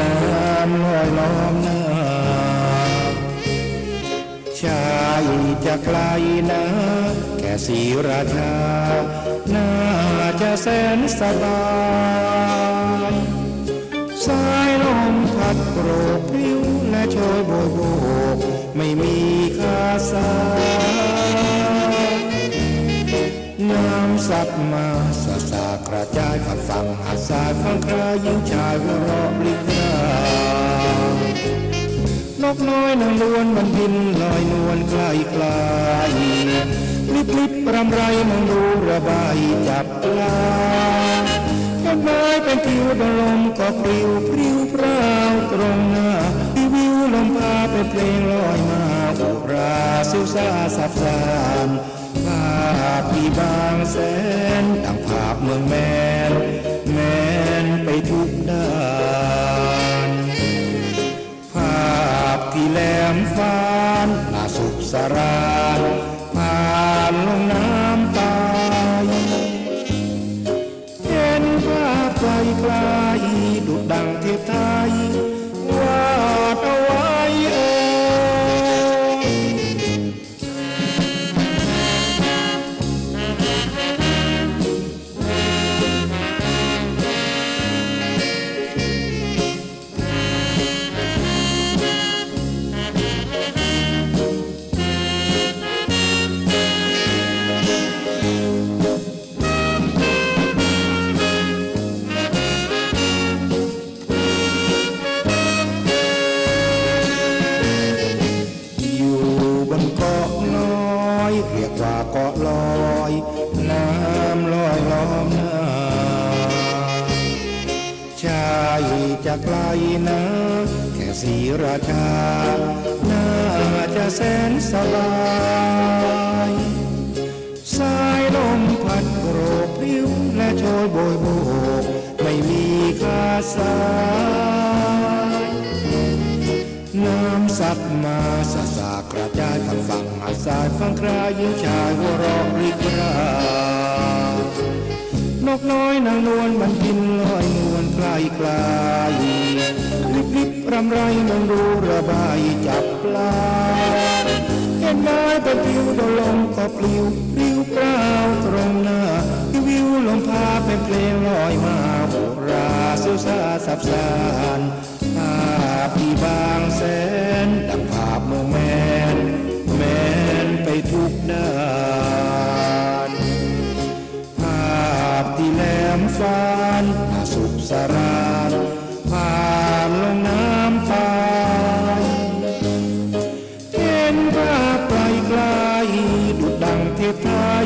น้ำล้อมหน้าชายจะไกลนะแค่สีราชา น่าจะแสนสบายสายลมพัดโกรกพริ้วและโชยโบยโบกไม่มีคาสายน้ำซัดมาสาส กระจายฝักฝั่งหาดทราฟังครายิงชายหัวเราะลิกรานกน้อยนางลวนมันบินลอยนวลใกล้ไกลลิบลิบรำไรมองดูระบายจับปลาแค่ไม้เป็นทิวดลมก็ปลิวปลิวเปล่าตรงหน้าวิวิวลมพาเป็นเพลงลอยมาอุราสุสาสับสานภาพที่บางแสนดังภาพเมืองแมน แมนไปทุกด้านภาพที่แหลมฟ้านน่าสุขสรานผ่านลงน้ำตายเห็นภาพไกลไกลดุดดังเทพไทย เรียกว่าเกาะลอย น้ำลอยล้อมหน้าชายจะไกลนะ แค่สีราชา น่าจะแสนสบายสายลมพัดโกรกพริ้วและโชยโบยโบกไม่มีคาสาย น้ำซัดมาสาสากระจายฝั่งฝั่งหาดทรายฟังครายิงชายหัวเรอกริกรานกน้อยนางนวลมันบินลอยนวลไกลไกลลิบลิบรำไรมองดูระบายจับปลาเห็นไม้เป็นผิวดลมก็ปลิวปลิวเปล่าตรงหน้าวิววิวลมพาเป็นเพลงลอยมาโบราเสุสาสับสานภาพที่บาน กด้านภาพที่แหลมฟานสุขสรานผ่านลงน้ำตาเห็นว่าไกลไกลดุดดังเทพา